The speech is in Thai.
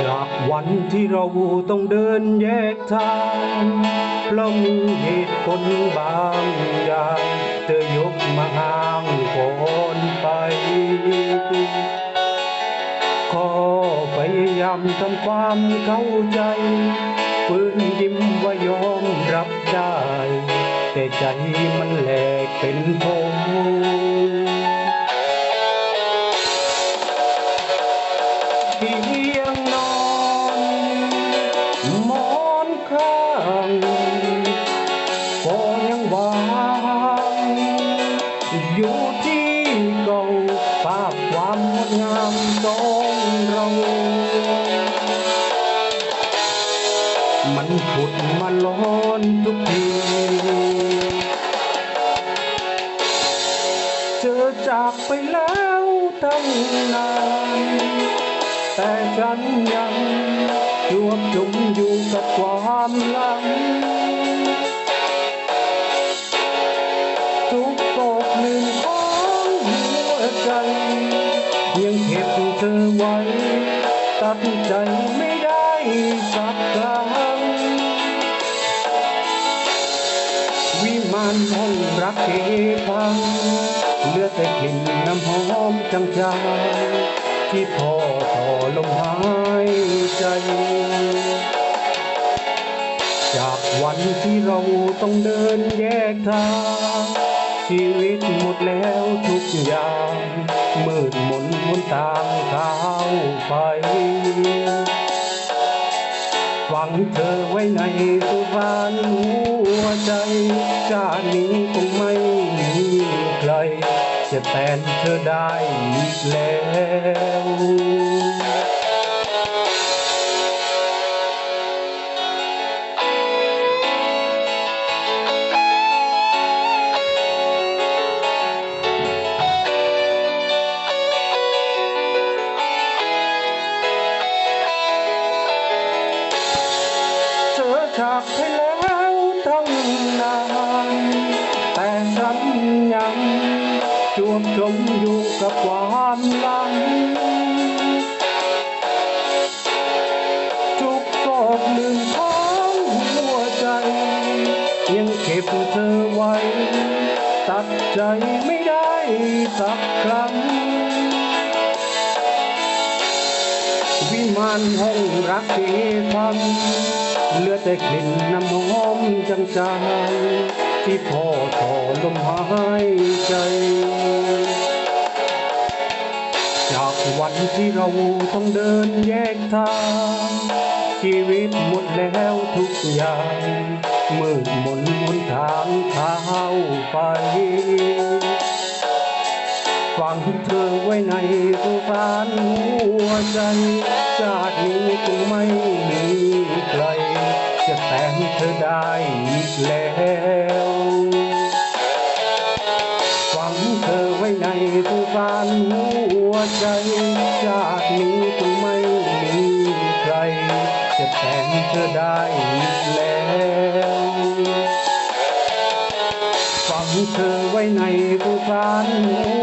จากวันที่เราต้องเดินแยกทางเพราะมีเหตุผลบางอย่างเธอยกมาห้างก่อนไป ขอพยายามทำความเข้าใจฝืนยิ้มว่ายอมรับได้ แต่ใจมันแหลกเป็นโพ ดงามสองเรา มันผุดมาล้อนทุกทีเธอจากไปแล้วตั้งนาน แต่ฉันยังรวบจุมอยู่กับความหลัง ยังเก็บเธอไว้ ตัดใจไม่ได้สักครั้งวิมานห้องรักเกพังเหลือแต่กลิ่นน้ำหอมจางๆที่พอต่อลมหายใจ จากวันที่เราต้องเดินแยกทาง ชีวิตหมดแล้วทุกอย่าง มืดมนมนทางเท้าไปฝังเธอไว้ในสุพรรณหัวใจ ชาตินี้คงไม่มีใคร จะแทนเธอได้อีกแล้ว จากไปแล้วตั้งนาน แต่ฉันยังจวบจมอยู่กับความหลังทุกโศกหนึ่งของหัวใจ ยังเก็บเธอไว้ ตัดใจไม่ได้สักครั้งวิมานห้องรักเกพัง เหลือแต่กลิ่นน้ำหอมจางๆที่พ่อต่อลมหายใจ จากวันที่เราต้องเดินแยกทาง ชีวิตหมดแล้วทุกอย่างมืดมนหนทางเท้าไปฝังเธอไว้ในสุสานหัวใจชา ได้อีกแล้วฝังเธอไว้ในสุสานหัวใจชาตินี้คงไม่มีใคร จะแทนเธอได้อีกแล้วฝังเธอไว้ในสุสานหัว